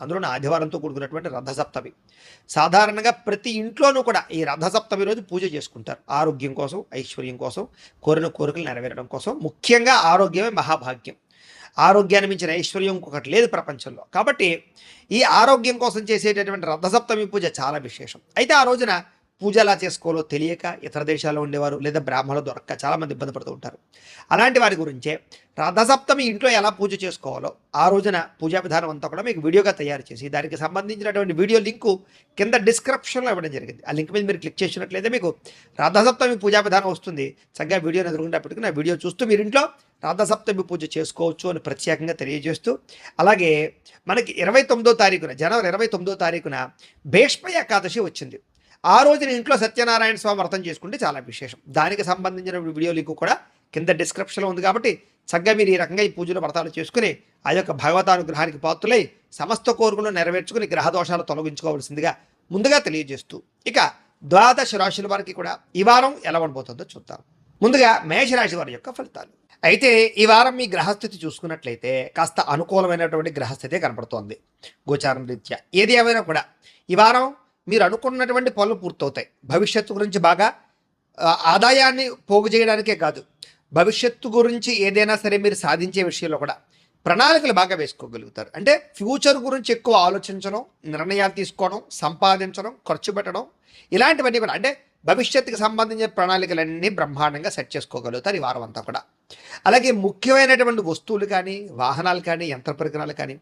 అందులో ఆదివారంతో కూడుకున్నటువంటి రథసప్తమి. సాధారణంగా ప్రతి ఇంట్లోనూ కూడా ఈ రథసప్తమి రోజు పూజ చేసుకుంటారు. ఆరోగ్యం కోసం ఐశ్వర్యం కోసం కోరిన కోరికలు నెరవేరడం కోసం. ముఖ్యంగా ఆరోగ్యమే మహాభాగ్యం. ఆరోగ్యాన్ని మించిన ఐశ్వర్యం ఇంకొకటి లేదు ప్రపంచంలో. కాబట్టి ఈ ఆరోగ్యం కోసం చేసేటటువంటి రథసప్తమి పూజ చాలా విశేషం. అయితే ఆ రోజున పూజ ఎలా చేసుకోవాలో తెలియక ఇతర దేశాల్లో ఉండేవారు లేదా బ్రాహ్మణులు దొరక్క చాలామంది ఇబ్బంది పడుతూ ఉంటారు. అలాంటి వారి గురించే రథసప్తమి ఇంట్లో ఎలా పూజ చేసుకోవాలో ఆ రోజున పూజా విధానం అంతా కూడా మీకు వీడియోగా తయారు చేసి దానికి సంబంధించినటువంటి వీడియో లింకు కింద డిస్క్రిప్షన్లో ఇవ్వడం జరిగింది. ఆ లింక్ మీద మీరు క్లిక్ చేసినట్లయితే మీకు రథసప్తమి పూజా విధానం వస్తుంది. చక్కగా వీడియోని ఎదురుకుండా నా వీడియో చూస్తూ మీరు ఇంట్లో రథసప్తమి పూజ చేసుకోవచ్చు అని ప్రత్యేకంగా తెలియజేస్తూ అలాగే మనకి ఇరవై తొమ్మిదో తారీఖున జనవరి ఇరవై తొమ్మిదో తారీఖున భీష్మ ఏకాదశి వచ్చింది. ఆ రోజున ఇంట్లో సత్యనారాయణ స్వామి వ్రతం చేసుకుంటే చాలా విశేషం. దానికి సంబంధించిన వీడియో లింక్ కూడా కింద డిస్క్రిప్షన్లో ఉంది కాబట్టి చక్కగా మీరు ఈ రకంగా ఈ పూజలు వ్రతాలు చేసుకుని ఆ యొక్క భగవతానుగ్రహానికి పాత్రులై సమస్త కోరికలు నెరవేర్చుకుని గ్రహ దోషాలు తొలగించుకోవాల్సిందిగా ముందుగా తెలియజేస్తూ ఇక ద్వాదశ రాశుల వారికి కూడా ఈ వారం ఎలా ఉండబోతుందో చూద్దాం. ముందుగా మేషరాశి వారి యొక్క ఫలితాలు. అయితే ఈ వారం మీ గ్రహస్థితి చూసుకున్నట్లయితే కాస్త అనుకూలమైనటువంటి గ్రహస్థితే కనపడుతోంది. గోచారం రీత్యా ఏది ఏమైనా కూడా ఈ వారం మీరు అనుకున్నటువంటి పనులు పూర్తవుతాయి. భవిష్యత్తు గురించి బాగా ఆదాయాన్ని పోగు చేయడానికే కాదు. భవిష్యత్తు గురించి ఏదైనా సరే మీరు సాధించే విషయంలో కూడా ప్రణాళికలు బాగా వేసుకోగలుగుతారు. అంటే ఫ్యూచర్ గురించి ఎక్కువ ఆలోచించడం నిర్ణయాలు తీసుకోవడం సంపాదించడం ఖర్చు పెట్టడం ఇలాంటివన్నీ కూడా. అంటే భవిష్యత్తుకి సంబంధించిన ప్రణాళికలన్నీ బ్రహ్మాండంగా సెట్ చేసుకోగలుగుతారు ఈ వారం అంతా కూడా. అలాగే ముఖ్యమైనటువంటి వస్తువులు కానీ వాహనాలు కానీ యంత్ర పరికరాలు కానీ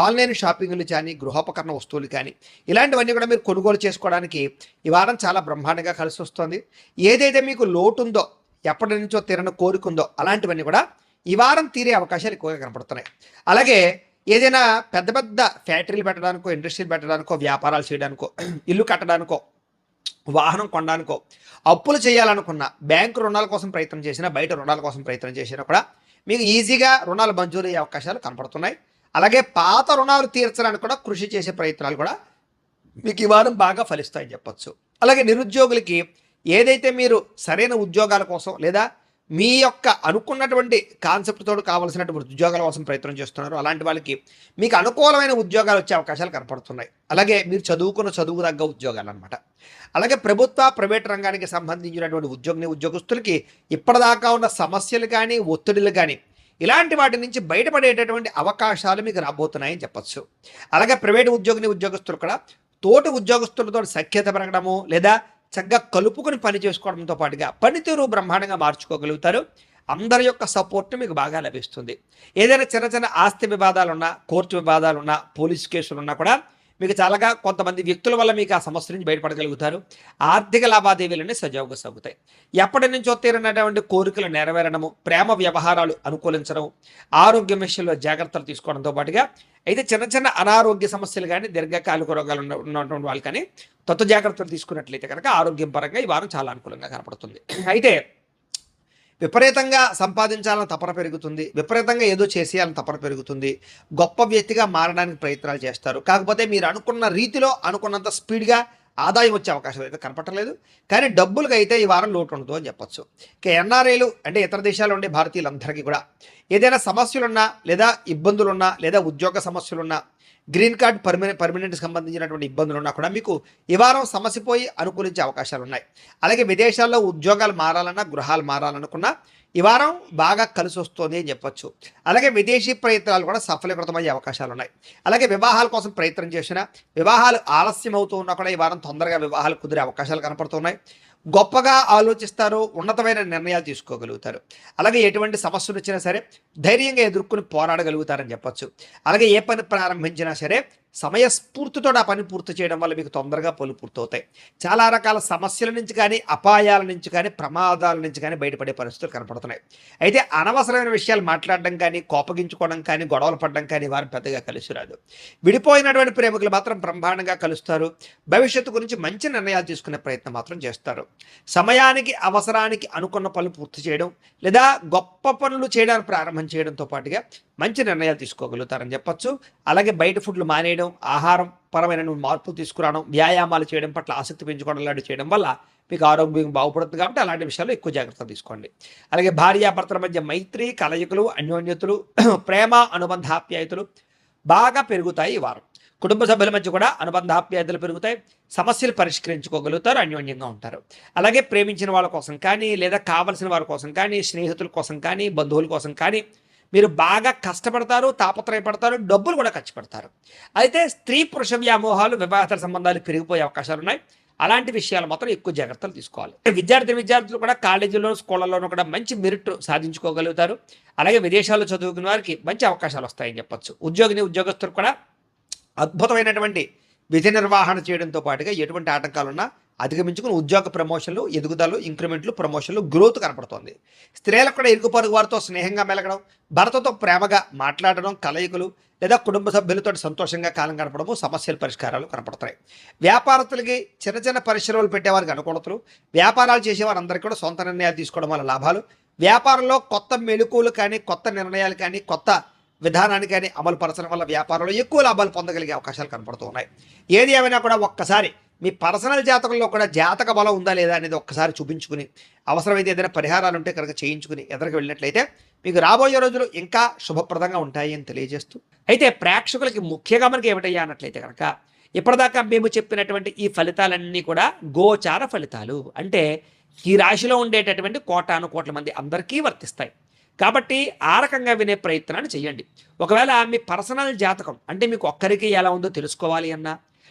ఆన్లైన్ షాపింగ్లు కానీ గృహోపకరణ వస్తువులు కానీ ఇలాంటివన్నీ కూడా మీరు కొనుగోలు చేసుకోవడానికి ఈ వారం చాలా బ్రహ్మాండంగా కలిసి వస్తుంది. ఏదైతే మీకు లోటు ఉందో ఎప్పటి నుంచో తీరని కోరిక ఉందో అలాంటివన్నీ కూడా ఈ వారం తీరే అవకాశాలు ఎక్కువగా కనపడుతున్నాయి. అలాగే ఏదైనా పెద్ద పెద్ద ఫ్యాక్టరీలు పెట్టడానికో ఇండస్ట్రీలు పెట్టడానికో వ్యాపారాలు చేయడానికో ఇల్లు కట్టడానికో వాహనం కొనడానికో అప్పులు చేయాలనుకున్న బ్యాంకు రుణాల కోసం ప్రయత్నం చేసినా బయట రుణాల కోసం ప్రయత్నం చేసినా కూడా మీకు ఈజీగా రుణాలు మంజూరు అయ్యే అవకాశాలు కనపడుతున్నాయి. అలాగే పాత రుణాలు తీర్చడానికి కూడా కృషి చేసే ప్రయత్నాలు కూడా మీకు ఈ వారం బాగా ఫలిస్తాయని చెప్పచ్చు. అలాగే నిరుద్యోగులకి ఏదైతే మీరు సరైన ఉద్యోగాల కోసం లేదా మీ యొక్క అనుకున్నటువంటి కాన్సెప్ట్ తోడు కావాల్సినటువంటి ఉద్యోగాల కోసం ప్రయత్నం చేస్తున్నారు. అలాంటి వాళ్ళకి మీకు అనుకూలమైన ఉద్యోగాలు వచ్చే అవకాశాలు కనపడుతున్నాయి. అలాగే మీరు చదువుకున్న చదువు తగ్గ ఉద్యోగాలు అనమాట అలాగే ప్రభుత్వ ప్రైవేట్ రంగానికి సంబంధించినటువంటి ఉద్యోగిని ఉద్యోగస్తులకి ఇప్పటిదాకా ఉన్న సమస్యలు కానీ ఒత్తిడులు కానీ ఇలాంటి వాటి నుంచి బయటపడేటటువంటి అవకాశాలు మీకు రాబోతున్నాయని చెప్పచ్చు. అలాగే ప్రైవేట్ ఉద్యోగిని ఉద్యోగస్తులు కూడా తోటి ఉద్యోగస్తులతో సఖ్యత పెరగడము లేదా చక్కగా కలుపుకొని పని చేసుకోవడంతో పాటుగా పనితీరు బ్రహ్మాండంగా మార్చుకోగలుగుతారు. అందరి యొక్క సపోర్ట్ మీకు బాగా లభిస్తుంది. ఏదైనా చిన్న చిన్న ఆస్తి వివాదాలు ఉన్నా కోర్టు వివాదాలున్నా పోలీస్ కేసులు ఉన్నా కూడా మీకు చాలాగా కొంతమంది వ్యక్తుల వల్ల మీకు ఆ సమస్య నుంచి బయటపడగలుగుతారు. ఆర్థిక లావాదేవీలన్నీ సజావుగా సాగుతాయి. ఎప్పటి నుంచో తీరనటువంటి కోరికలు నెరవేరడము ప్రేమ వ్యవహారాలు అనుకూలించడం ఆరోగ్య విషయంలో జాగ్రత్తలు తీసుకోవడంతో పాటుగా అయితే చిన్న చిన్న అనారోగ్య సమస్యలు కానీ దీర్ఘకాలిక రోగాలు ఉన్న ఉన్నటువంటి వాళ్ళు కానీ తత్వ జాగ్రత్తలు తీసుకున్నట్లయితే కనుక ఆరోగ్యం పరంగా ఈ వారం చాలా అనుకూలంగా కనపడుతుంది. అయితే విపరీతంగా సంపాదించాలని తపన పెరుగుతుంది. విపరీతంగా ఏదో చేసేయాలని తపన పెరుగుతుంది. గొప్ప వ్యక్తిగా మారడానికి ప్రయత్నాలు చేస్తారు. కాకపోతే మీరు అనుకున్న రీతిలో అనుకున్నంత స్పీడ్గా ఆదాయం వచ్చే అవకాశం అయితే కనపట్టలేదు కానీ డబ్బులకు అయితే ఈ వారం లోటు ఉండదు అని చెప్పొచ్చు. ఇక ఎన్ఆర్ఐలు అంటే ఇతర దేశాల్లో ఉండే భారతీయులందరికీ కూడా ఏదైనా సమస్యలున్నా లేదా ఇబ్బందులున్నా లేదా ఉద్యోగ సమస్యలున్నా గ్రీన్ కార్డ్ పర్మనెంట్ పర్మనెంట్కి సంబంధించినటువంటి ఇబ్బందులు ఉన్నా కూడా మీకు ఈ వారం సమస్య పోయి అనుకూలించే అవకాశాలు ఉన్నాయి అలాగే విదేశాల్లో ఉద్యోగాలు మారాలన్నా గృహాలు మారాలనుకున్నా ఈ వారం బాగా కలిసి వస్తుంది అని చెప్పొచ్చు. అలాగే విదేశీ ప్రయత్నాలు కూడా సఫలీకృతమయ్యే అవకాశాలు ఉన్నాయి. అలాగే వివాహాల కోసం ప్రయత్నం చేసిన వివాహాలు ఆలస్యం అవుతూ ఉన్నా కూడా ఈ వారం తొందరగా వివాహాలు కుదిరే అవకాశాలు కనపడుతున్నాయి. గొప్పగా ఆలోచిస్తారు ఉన్నతమైన నిర్ణయాలు తీసుకోగలుగుతారు. అలాగే ఎటువంటి సమస్యలు వచ్చినా సరే ధైర్యంగా ఎదుర్కొని పోరాడగలుగుతారని చెప్పొచ్చు. అలాగే ఏ పని ప్రారంభించినా సరే సమయస్ఫూర్తితో ఆ పని పూర్తి చేయడం వల్ల మీకు తొందరగా పనులు పూర్తవుతాయి. చాలా రకాల సమస్యల నుంచి కానీ అపాయాల నుంచి కానీ ప్రమాదాల నుంచి కానీ బయటపడే పరిస్థితులు కనపడుతున్నాయి. అయితే అనవసరమైన విషయాలు మాట్లాడడం కానీ కోపగించుకోవడం కానీ గొడవలు పడడం కానీ వారు పెద్దగా కలిసి రాదు. విడిపోయినటువంటి ప్రేమికులు మాత్రం బ్రహ్మాండంగా కలుస్తారు. భవిష్యత్తు గురించి మంచి నిర్ణయాలు తీసుకునే ప్రయత్నం మాత్రం చేస్తారు. సమయానికి అవసరానికి అనుకున్న పనులు పూర్తి చేయడం లేదా గొప్ప పనులు చేయడానికి ప్రారంభం చేయడంతో పాటుగా మంచి నిర్ణయాలు తీసుకోగలుగుతారని చెప్పొచ్చు. అలాగే బయట ఫుడ్లు మానేయడం ఆహారం పరమైన మార్పులు తీసుకురావడం వ్యాయామాలు చేయడం పట్ల ఆసక్తి పెంచుకోవడం లాంటివి చేయడం వల్ల మీకు ఆరోగ్యం బాగుపడుతుంది కాబట్టి అలాంటి విషయాల్లో ఎక్కువ జాగ్రత్త తీసుకోండి. అలాగే భార్యాభర్తల మధ్య మైత్రి కలయికలు అన్యోన్యతలు ప్రేమ అనుబంధాప్యాయతలు బాగా పెరుగుతాయి ఈ వారం. కుటుంబ సభ్యుల మధ్య కూడా అనుబంధాప్యాయతలు పెరుగుతాయి. సమస్యలు పరిష్కరించుకోగలుగుతారు అన్యోన్యంగా ఉంటారు. అలాగే ప్రేమించిన వాళ్ళ కోసం కానీ లేదా కావలసిన వారి కోసం కానీ స్నేహితుల కోసం కానీ బంధువుల కోసం కానీ మీరు బాగా కష్టపడతారు తాపత్రయపడతారు డబ్బులు కూడా ఖర్చు పెడతారు అయితే స్త్రీ పురుష వ్యామోహాలు వివాహేతర సంబంధాలు పెరిగిపోయే అవకాశాలు ఉన్నాయి. అలాంటి విషయాలు మాత్రం ఎక్కువ జాగ్రత్తలు తీసుకోవాలి. విద్యార్థి విద్యార్థులు కూడా కాలేజీలో స్కూళ్ళలోనూ కూడా మంచి మెరిట్ సాధించుకోగలుగుతారు. అలాగే విదేశాల్లో చదువుకున్న వారికి మంచి అవకాశాలు వస్తాయని చెప్పొచ్చు. ఉద్యోగిని ఉద్యోగస్తులు కూడా అద్భుతమైనటువంటి విధి నిర్వహణ చేయడంతో పాటుగా ఎటువంటి ఆటంకాలున్నా అధిగమించుకుని ఉద్యోగ ప్రమోషన్లు ఎదుగుదలు ఇంక్రిమెంట్లు ప్రమోషన్లు గ్రోత్ కనపడుతోంది. స్త్రీలకు కూడా ఇరుగు పొరుగు వారితో స్నేహంగా మెలగడం భర్తతో ప్రేమగా మాట్లాడడం కలయికలు లేదా కుటుంబ సభ్యులతో సంతోషంగా కాలం గడపడము సమస్యల పరిష్కారాలు కనపడతాయి. వ్యాపారస్తులకి చిన్న చిన్న పరిశ్రమలు పెట్టేవారికి అనుకూలతలు వ్యాపారాలు చేసేవారందరికీ కూడా సొంత నిర్ణయాలు తీసుకోవడం వల్ల లాభాలు. వ్యాపారంలో కొత్త మెళుకువలు కానీ కొత్త నిర్ణయాలు కానీ కొత్త విధానాన్ని కానీ అమలు పరచడం వల్ల వ్యాపారంలో ఎక్కువ లాభాలు పొందగలిగే అవకాశాలు కనపడుతూ ఉన్నాయి. ఏది ఏమైనా కూడా ఒక్కసారి మీ పర్సనల్ జాతకంలో కూడా జాతక బలం ఉందా లేదా అనేది ఒక్కసారి చూపించుకుని అవసరమైతే ఏదైనా పరిహారాలు ఉంటే కనుక చేయించుకుని ఎదరికి వెళ్ళినట్లయితే మీకు రాబోయే రోజులు ఇంకా శుభప్రదంగా ఉంటాయి అని తెలియజేస్తూ అయితే ప్రేక్షకులకి ముఖ్యంగా మనకి ఏమిటయ్యా అన్నట్లయితే కనుక ఇప్పటిదాకా మేము చెప్పినటువంటి ఈ ఫలితాలన్నీ కూడా గోచార ఫలితాలు. అంటే ఈ రాశిలో ఉండేటటువంటి కోటాను కోట్ల మంది అందరికీ వర్తిస్తాయి. కాబట్టి ఆ రకంగా వినే ప్రయత్నాన్ని చేయండి. ఒకవేళ మీ పర్సనల్ జాతకం అంటే మీకు ఒక్కరికి ఎలా ఉందో తెలుసుకోవాలి అన్నా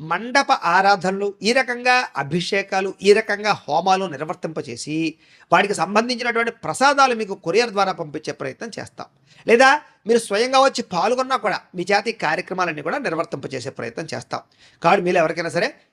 మండప ఆరాధనలు ఈ రకంగా అభిషేకాలు ఈ రకంగా హోమాలు నిర్వర్తింపచేసి వాటికి సంబంధించినటువంటి ప్రసాదాలు మీకు కొరియర్ ద్వారా పంపించే ప్రయత్నం చేస్తాం. లేదా మీరు స్వయంగా వచ్చి పాల్గొన్నా కూడా మీ జాతి కార్యక్రమాలన్నీ కూడా నిర్వర్తింపచేసే ప్రయత్నం చేస్తాం. కాబట్టి మీరు ఎవరికైనా సరే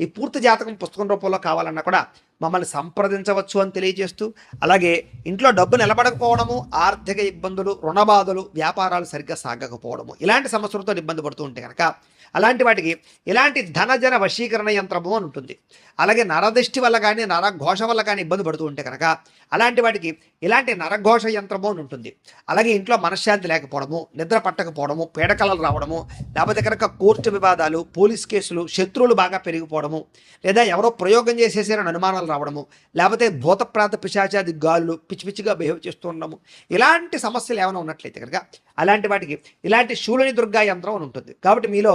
ఈ పూర్తి జాతకం పుస్తకం రూపంలో కావాలన్నా కూడా మమ్మల్ని సంప్రదించవచ్చు అని తెలియజేస్తూ అలాగే ఇంట్లో డబ్బు నిలబడకపోవడము ఆర్థిక ఇబ్బందులు రుణబాధలు వ్యాపారాలు సరిగ్గా సాగకపోవడము ఇలాంటి సమస్యలతో ఇబ్బంది పడుతూ ఉంటే కనుక అలాంటి వాటికి ఇలాంటి ధనజన వశీకరణ యంత్రము అని ఉంటుంది. అలాగే నరదృష్టి వల్ల కానీ నరఘోష వల్ల కానీ ఇబ్బంది పడుతూ ఉంటే కనుక అలాంటి వాటికి ఇలాంటి నరఘోష యంత్రము అని ఉంటుంది. అలాగే ఇంట్లో మనశ్శాంతి లేకపోవడము నిద్ర పట్టకపోవడము పీడకలలు రావడము లేకపోతే కనుక కోర్టు వివాదాలు పోలీస్ కేసులు శత్రువులు బాగా పెరిగిపోవడము లేదా ఎవరో ప్రయోగం చేసేసారని అనుమానాలు రావడము లేకపోతే భూతప్రాంత పిశాచాది గాలులు పిచ్చి పిచ్చిగా బిహేవ్ చేస్తూ ఉండడము ఇలాంటి సమస్యలు ఏమైనా ఉన్నట్లయితే కనుక అలాంటి వాటికి ఇలాంటి శూలని దుర్గా యంత్రం అని ఉంటుంది. కాబట్టి మీలో